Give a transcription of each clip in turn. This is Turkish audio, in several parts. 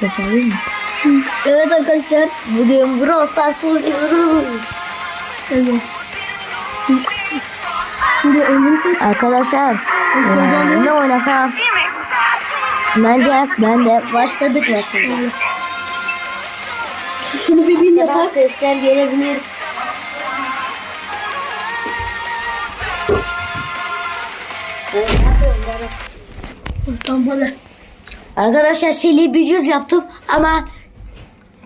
Ses alayım mı? Evet arkadaşlar. Bugün Brawl Stars oynuyoruz. Evet. Şimdi kaç? Arkadaşlar eee, ne oynasam? Bence ben de başladık maçımıza. Şunu bir bin yapar. Sesler gelebilir. Tamam hadi. Arkadaşlar seri bir yüz yaptım ama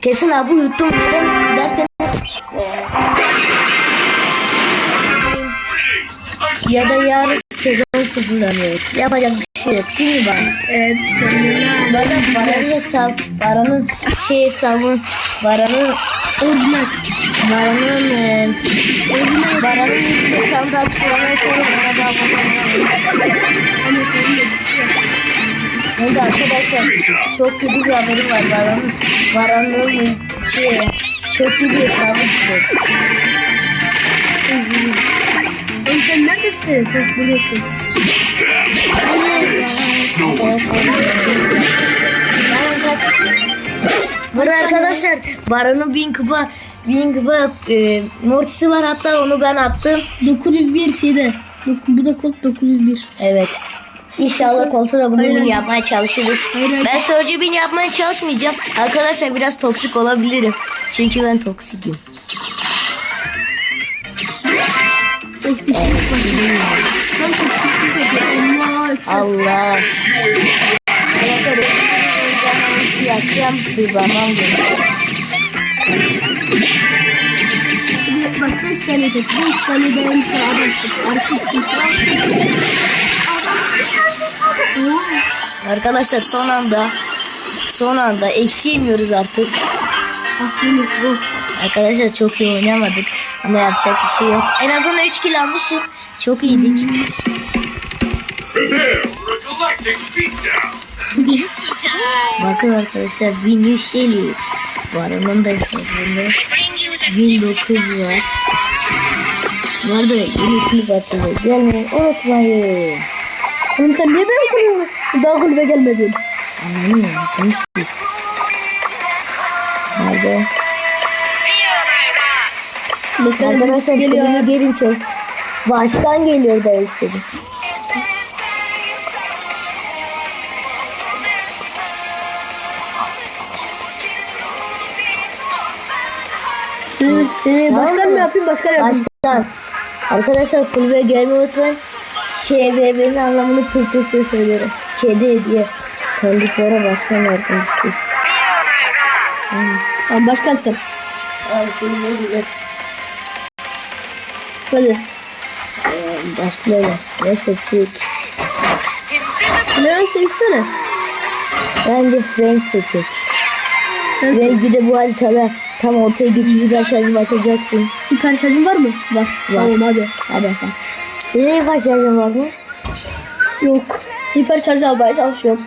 kesin abi yuttum neden derseniz eee, ya da yarın sezon sıfırlanıyor. Yapacak bir şey yok değil mi bana? Evet. Bana Baran'ın hesap, Baran'ın şey hesabı, Baran'ın Orijinal. Baran'ın eee, Baran'ın YouTube hesabında açıklamaya koyarım. Bana da abone olmayı. Şimdi arkadaşlar çok kötü bir haberim var. Baran'ın Baran'ın şey çok kötü bir hesabı tutuyor. Sen neredesin? Baran kaç? Burada arkadaşlar Baran'ın bin kupa bin kupa e, mortisi var hatta onu ben attım. 901 şeyde. Bu da kod 901. Evet. İnşallah koltuğa da bunu yapmaya çalışırız. Hayır, hayır. Ben Surge bin yapmaya çalışmayacağım. Arkadaşlar biraz toksik olabilirim. Çünkü ben toksikim. Şey Allah. Arkadaşlar ben yapacağım. Hızlanmam gerekiyor. Bir- Bak 5 tane tek. 5 tane sana adam tut. Artık Arkadaşlar son anda son anda eksi yemiyoruz artık. Arkadaşlar çok iyi oynamadık ama yapacak bir şey yok. En azından 3 kill almışım. Çok iyiydik. Bakın arkadaşlar 1100 geliyor. Baranın da hesabında 1900 var. Bu arada yeni klip açıldı. Gelmeyi unutmayın. Oğlum sen niye daha kulübe gelmedin? Anlamıyorum. Konuşuyoruz. Nerede? Başka Arkadaşlar geliyor. kulübe gelin çok. Başkan geliyor demek istedim. Seni başkan mı yapayım başkan yapayım? Başkan. Arkadaşlar kulübe gelmeyi unutmayın. ŞBB'nin anlamını pırtısı söylerim. Kedi hediye. Tanıdıklara başkan yardımcısı. Tamam başkan sen. Ay kulübe gidelim. Hadi. Ee, başlayalım. Ne seçsek? Ne seçsene. Bence Frank seçecek. Bir de bu haritada tam ortaya geçici başarı basacaksın. hiper şarjın var mı? Var. Tamam hadi. Hadi sen. Senin başarın var mı? Yok. Hiper şarj almaya çalışıyorum.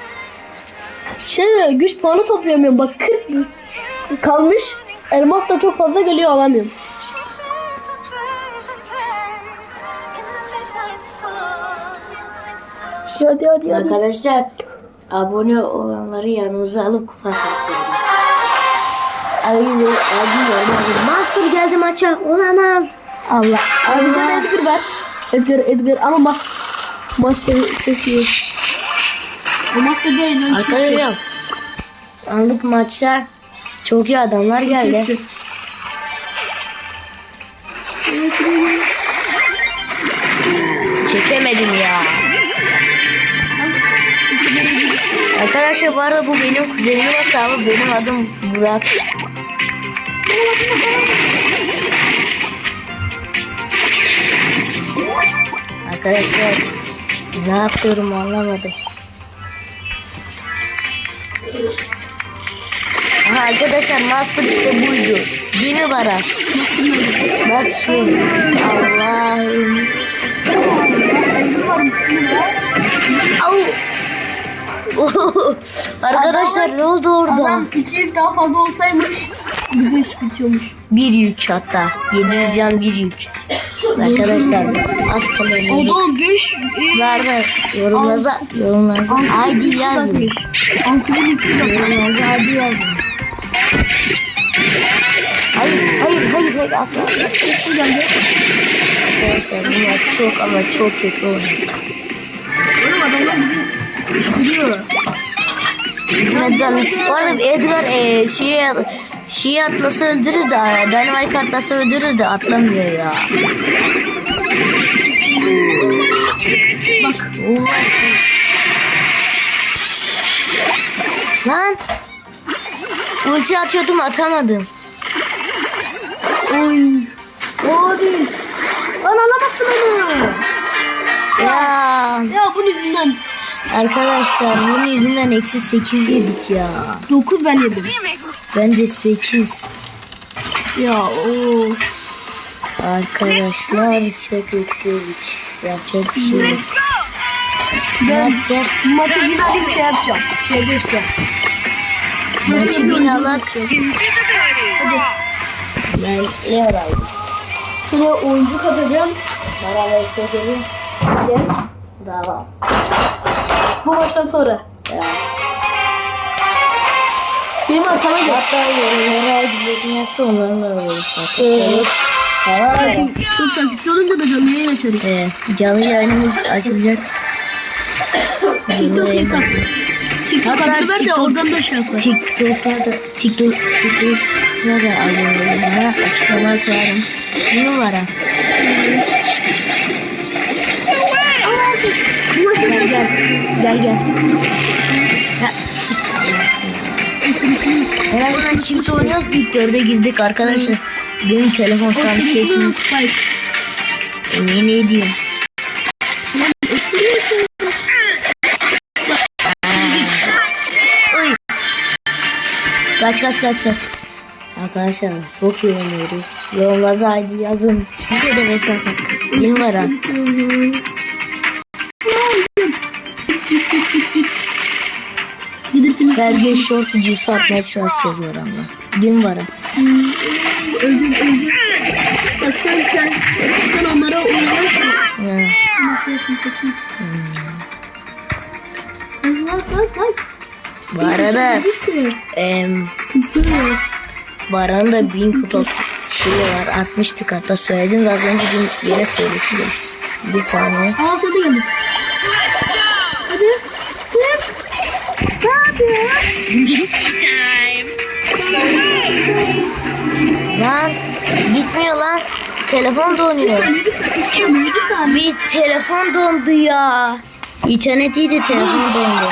Şey güç puanı toplayamıyorum. Bak 40 kalmış. Elmas da çok fazla geliyor alamıyorum. Hadi hadi hadi. Arkadaşlar abone olanları yanımıza alıp kupa kasıyoruz. Abi, abi, Master geldi maça. Olamaz. Allah. Abi tane Edgar ver. Edgar Edgar ama mas Master çok iyi. Bu Master değil. lan, çok iyi. Arkadaşlar anlık maçta çok iyi adamlar geldi. Çekemedim ya. Arkadaşlar bu arada bu benim kuzenimin hesabı. Benim adım Burak. Arkadaşlar ne yapıyorum anlamadım. Aha, arkadaşlar master işte buydu. Değil mi Baran? Bak şu. Allah'ım. Au. arkadaşlar ne oldu orada? Adam iki yük daha fazla olsaymış bu iş bitiyormuş. Bir yük hatta. 700 can bir yük. Arkadaşlar az kalıyor. Oda 5 Nerede? Yorumlarınıza yorumlarınıza haydi yazın. Ankara Yorumlarınıza haydi yazın. Hayır hayır hayır hayır asla. Arkadaşlar bunlar çok ama çok kötü oldu. Oğlum adamlar işliyor. Bizim Edgar, bu arada Edgar e, şeyi, şeyi atlası öldürür de Dynamite atlası öldürür de atlamıyor ya. Bak. Allah. Lan. Ulti atıyordum atamadım. Oy. Hadi. Lan alamazsın onu. Ya Ya bunun yüzünden arkadaşlar bunun yüzünden eksi 8 yedik ya. 9 ben yedim. Ben de 8. Ya o. Arkadaşlar çok yedik. Yapacak bir şey yok. Ne Ben yapacağız? maçı bir şey yapacağım. Şeye geçeceğim. Maçı bin alak. Hadi. Ben ne araydım? Şöyle oyuncu katacağım. Bana ve sevgili. Gel. Dava. Bu maçtan sonra. Ya. Benim arkama gel. Hatta yorumlara da öyle zaten. Evet. Tamam. Takip, çok takipçi olunca da canlı yayın açarız. Ee, canlı yayınımız açılacak. TikTok hesap. TikTok adını ver de oradan da şey yapar. TikTok'ta da TikTok TikTok'ta da olun. Açıklama koyarım. Bir numara. Gel gel. Gel gel. En azından çift oynuyoruz. İlk dörde girdik arkadaşlar. Benim telefon tam çekmiyor. Yemin ediyorum. Oy. Kaç kaç kaç kaç. Arkadaşlar çok iyi oynuyoruz. Yorumlarınıza haydi yazın. Size de mesaj atın. Değil mi Baran? Gün short ucusu atmaya çalışacağız Baran'la. Değil mi Baran? Öldüm öldüm. Bak sen sen. Sen onlara. Nasıl kaçın. Bak bak bak. Bu arada em, da bin kupa şeyi var. Atmıştık hatta söyledim de az önce yine söylesin. Bir saniye. Aa sen de geldin. Hadi. Hadi. Ne yapıyorsun? Lan gitmiyor lan. Telefon donuyor. Bir telefon dondu ya. İnternet iyi de telefon dondu.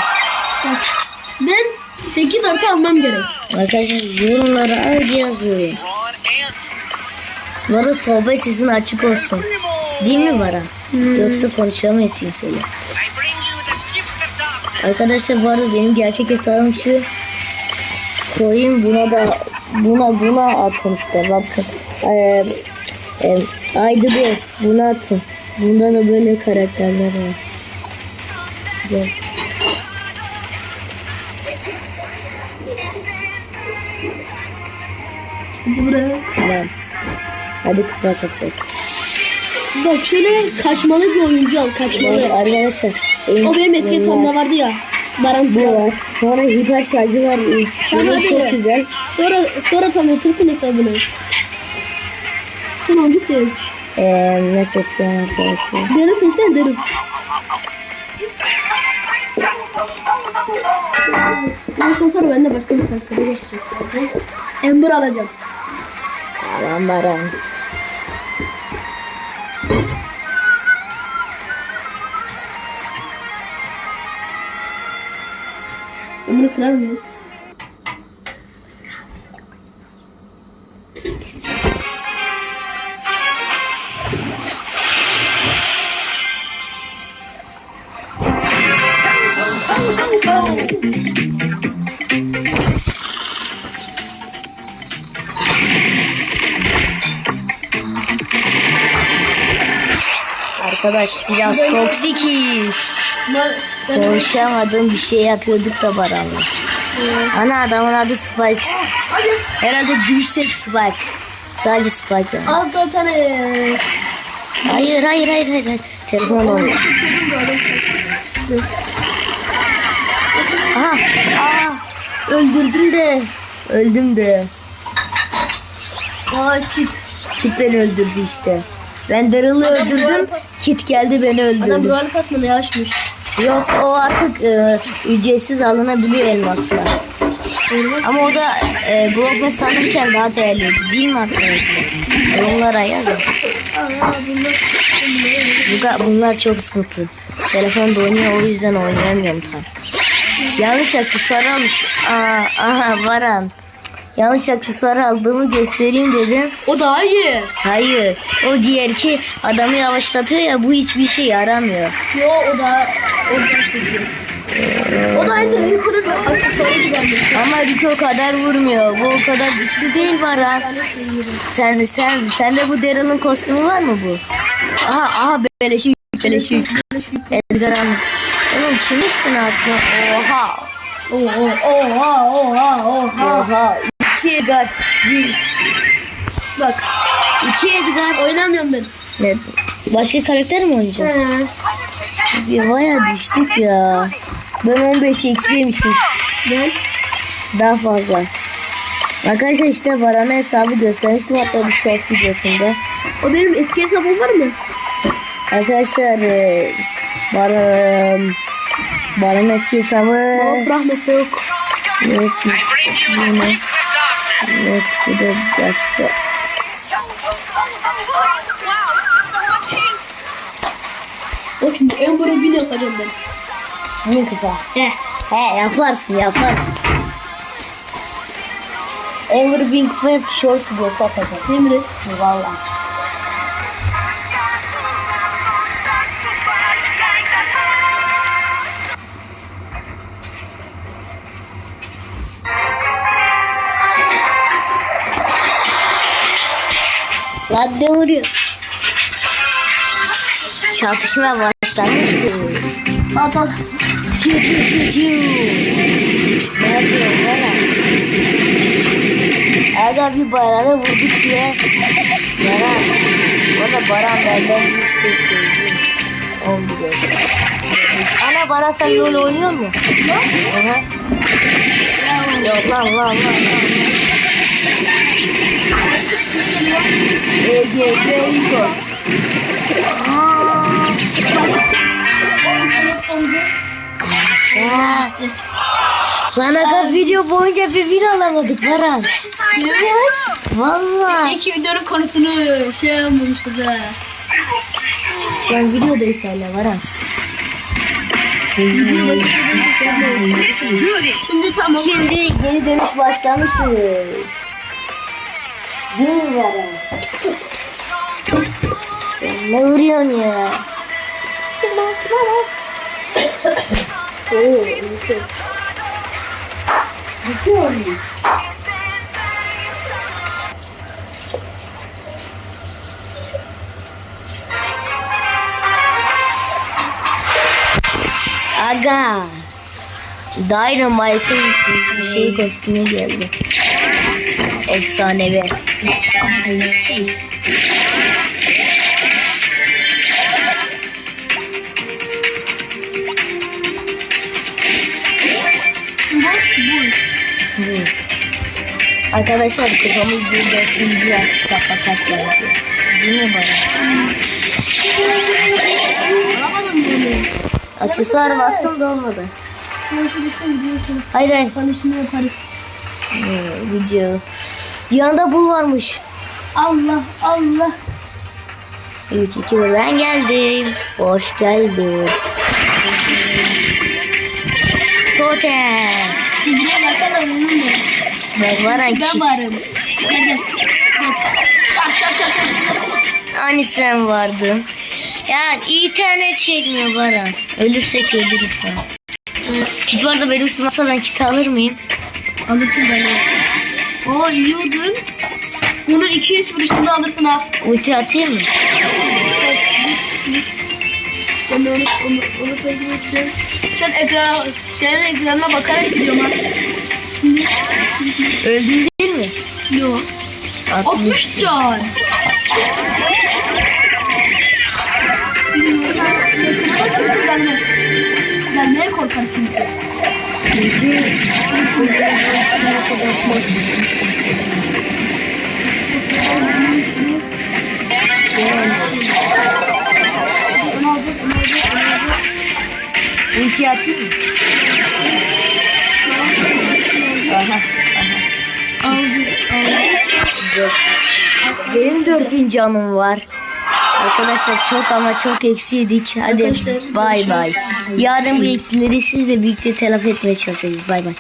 Ben 8 artı almam gerek. Arkadaşlar yorumlara ayrı yazıyorum. Bu arada sohbet sesin açık olsun. Değil mi Baran? Yoksa konuşamayız kimseyle. Arkadaşlar bu arada benim gerçek hesabım şu. Koyayım buna da buna buna atın işte bakın. Ee, e, aydı değil buna atın. Bunda da böyle karakterler var. Gel. Hadi buraya. Tamam. Bak şöyle kaçmalı bir oyuncu al kaçmalı. Arkadaşlar. O benim eski hesabımda vardı ya. Baran Bu var. Sonra hiper şarjı var. Tamam, hadi. çok güzel. Sonra sonra tanıtırsın hesabını. Oyuncu değil. Ee, ne seçsem arkadaşlar. Denesin sen derim. Ben sonra ben de başka bir karakteri geçeceğim. Ember alacağım. Tamam Baran. Ben bunu kırar mıyım? Arkadaş biraz toksikiz. Ben, Konuşamadığım bir şey yapıyorduk da Baran'la. Ana adamın adı Spike. Herhalde düşsek Spike. Sadece Spike yani. Al da tane Hayır hayır hayır hayır. Telefon oldu. Aha. Aa, öldürdüm de. Öldüm de. Aa kit. Kit beni öldürdü işte. Ben Daryl'ı öldürdüm. Kit geldi beni Adam öldürdü. Brawl kasmanı yaşmış. Yok o artık e, ücretsiz alınabiliyor elmaslar. Ama o da e, Brock Pass alırken daha değerliydi değil mi arkadaşlar? Yazın. Aa bunlar. Bunlar, çok sıkıntı. Telefonda oynuyor o yüzden oynayamıyorum tam. Yanlış aksesuar almış. Aa, aha Baran. Yanlış aksesuar aldığımı göstereyim dedim. O daha iyi. Hayır. O diğer ki adamı yavaşlatıyor ya bu hiçbir şey yaramıyor. Yo o da o da kötü. O da aynı Rico'da bir aksesuarı gibi. Ama Rico kadar vurmuyor. Bu o kadar güçlü değil Baran. De yerim. Sen sen sende bu Daryl'ın kostümü var mı bu? Aha aha beleşik beleşik. Edgar almış. Oğlum kim içtin aklına? Oha. Oha oha oha oha. Oha. İki Edgar. Bir. Bak İki Edgar. oynamıyorum ben. Ne? Başka karakter mi oynayacağım? He. Bir baya düştük ya. Ben 15 eksiymişim. Ben Daha fazla. Arkadaşlar işte Baran'a hesabı göstermiştim hatta bir short videosunda. o benim eski hesabım var mı? Arkadaşlar e, Baran Baran eski hesabı Hop rahmetli yok. yokmuş. Yine yok bu da başka. O şimdi Amber'ı bin yapacağım ben. Hangi kafa? He. He yaparsın yaparsın. Ever Bing ve short videosu atacağım. Emre. Valla. Lan ne vuruyor? Çatışma başlamıştı. At at. Çiu çiu çiu çiu. Ne yapıyorsun bana? Aga bir barana vurduk diye. Baran. Bana Baran benden bir şey söyledi. On bir Ana Baran sen LoL oynuyor mu? Yok. Yok lan lan lan lan. ECG Rico. Aa. Lan aga video boyunca bir win alamadık Baran. Valla. İki videonun konusunu şey yapmamışız ha. Şu an videodayız hala Baran. Şimdi tamam. Şimdi geri dönüş başlamıştı. Değil mi Baran? Ne vuruyorsun ya? Oo, iyi. Bitiyor mu? Aga. Dynamite'ın Efsanevi. Arkadaşlar kafamız bir desin diye kapatacaklar diyor. Değil mi bana? Aksesuar bastım da olmadı. Hayır hayır. konuşma yaparız. Hmm, video. Yanında bul varmış. Allah Allah. 3 2 ben geldim. Hoş geldin. Totem. Buraya baksana bunun da. Ben varan ki. Ben varım. Gel gel. Gel. Çak çak çak çak. Hani sen vardın. Ya iyi tane çekmiyor Baran. Ölürsek ölürüz. Git bu arada benim üstüme masadan kit alır mıyım? Alırsın beni. Oo yiyordun. Bunu 200 vuruşunda alırsın ha. Ulti atayım mı? Ben de onu, onu, onu takip edeceğim. Şu an ekrana, senin ekranına bakarak gidiyorum ha. Öldün değil mi? yok. 60 can. kimse gelmez. Gelmeye korkar çünkü. Çünkü şeylerin hepsine kadar Onu Ulti atayım mı? Aha. Aldı, aldı. Dört. Benim bin canım var. Arkadaşlar çok ama çok eksiydik. Hadi Arkadaşlar, bay bay. Yarın bu eksileri sizle birlikte telafi etmeye çalışacağız. Bay bay.